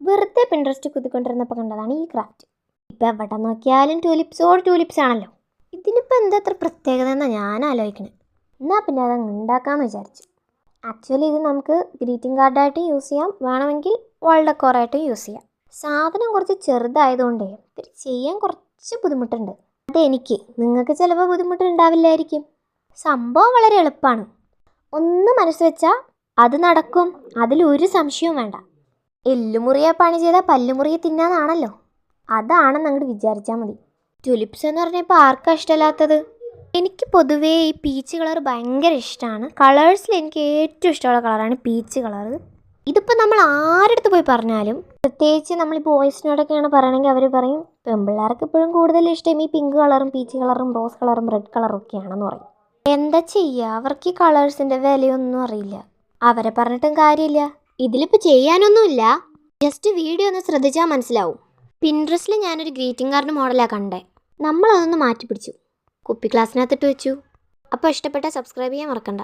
വെറുതെ പിൻട്രസ്റ്റ് കുത്തിക്കൊണ്ടിരുന്നപ്പോൾ കണ്ടതാണ് ഈ ക്രാഫ്റ്റ് ഇപ്പം എവിടെ നോക്കിയാലും ടൂലിപ്സോട് ടൂലിപ്സ് ആണല്ലോ. ഇതിനിപ്പോൾ എന്താ അത്ര പ്രത്യേകത എന്നാണ് ഞാൻ ആലോചിക്കണേ. എന്നാൽ പിന്നെ അത് ഉണ്ടാക്കാമെന്ന് വിചാരിച്ചു. ആക്ച്വലി ഇത് നമുക്ക് ഗ്രീറ്റിംഗ് കാർഡായിട്ട് യൂസ് ചെയ്യാം. വേണമെങ്കിൽ വാൾ ഡെക്കോറായിട്ടും യൂസ് ചെയ്യാം. സാധനം കുറച്ച് ചെറുതായതുകൊണ്ടേ ഇത് ചെയ്യാൻ കുറച്ച് ബുദ്ധിമുട്ടുണ്ട്. അതെനിക്ക് നിങ്ങൾക്ക് ചിലപ്പോൾ ബുദ്ധിമുട്ടുണ്ടാവില്ലായിരിക്കും. സംഭവം വളരെ എളുപ്പമാണ്. ഒന്ന് മനസ്സ് വെച്ചാൽ അത് നടക്കും. അതിലൊരു സംശയവും വേണ്ട. എല്ലുമുറിയെ പണി ചെയ്താൽ പല്ലുമുറിയെ തിന്നാന്നാണല്ലോ. അതാണെന്ന് അങ്ങോട്ട് വിചാരിച്ചാൽ മതി. ടുലിപ്സ് എന്ന് പറഞ്ഞാൽ ഇപ്പോൾ ആർക്കാ ഇഷ്ടമല്ലാത്തത്? എനിക്ക് പൊതുവേ ഈ പീച്ച് കളർ ഭയങ്കര ഇഷ്ടമാണ് കളേഴ്സിൽ എനിക്ക് ഏറ്റവും ഇഷ്ടമുള്ള കളറാണ് പീച്ച് കളർ ഇതിപ്പോൾ നമ്മൾ ആരടുത്ത് പോയി പറഞ്ഞാലും പ്രത്യേകിച്ച് നമ്മൾ ഈ ബോയ്സിനോടൊക്കെയാണ് പറയണമെങ്കിൽ അവർ പറയും പെൺപിള്ളേർക്ക് ഇപ്പോഴും കൂടുതൽ ഇഷ്ടം ഈ പിങ്ക് കളറും പീച്ച് കളറും റോസ് കളറും റെഡ് കളറും ഒക്കെയാണെന്ന് പറയും. എന്താ ചെയ്യുക അവർക്ക് ഈ കളേഴ്സിന്റെ വിലയൊന്നും അറിയില്ല. അവരെ പറഞ്ഞിട്ടും കാര്യമില്ല. ഇതിലിപ്പോൾ ചെയ്യാനൊന്നുമില്ല. ജസ്റ്റ് വീഡിയോ ഒന്ന് ശ്രദ്ധിച്ചാൽ മനസ്സിലാവും. പിൻട്രസ്റ്റിൽ ഞാനൊരു ഗ്രീറ്റിംഗ് കാർഡ് മോഡലാണ് കണ്ടേ. നമ്മളതൊന്ന് മാറ്റി പിടിച്ചു കുപ്പി ഗ്ലാസ്സിനകത്തിട്ട് വെച്ചു. അപ്പോൾ ഇഷ്ടപ്പെട്ട സബ്സ്ക്രൈബ് ചെയ്യാൻ മറക്കണ്ട.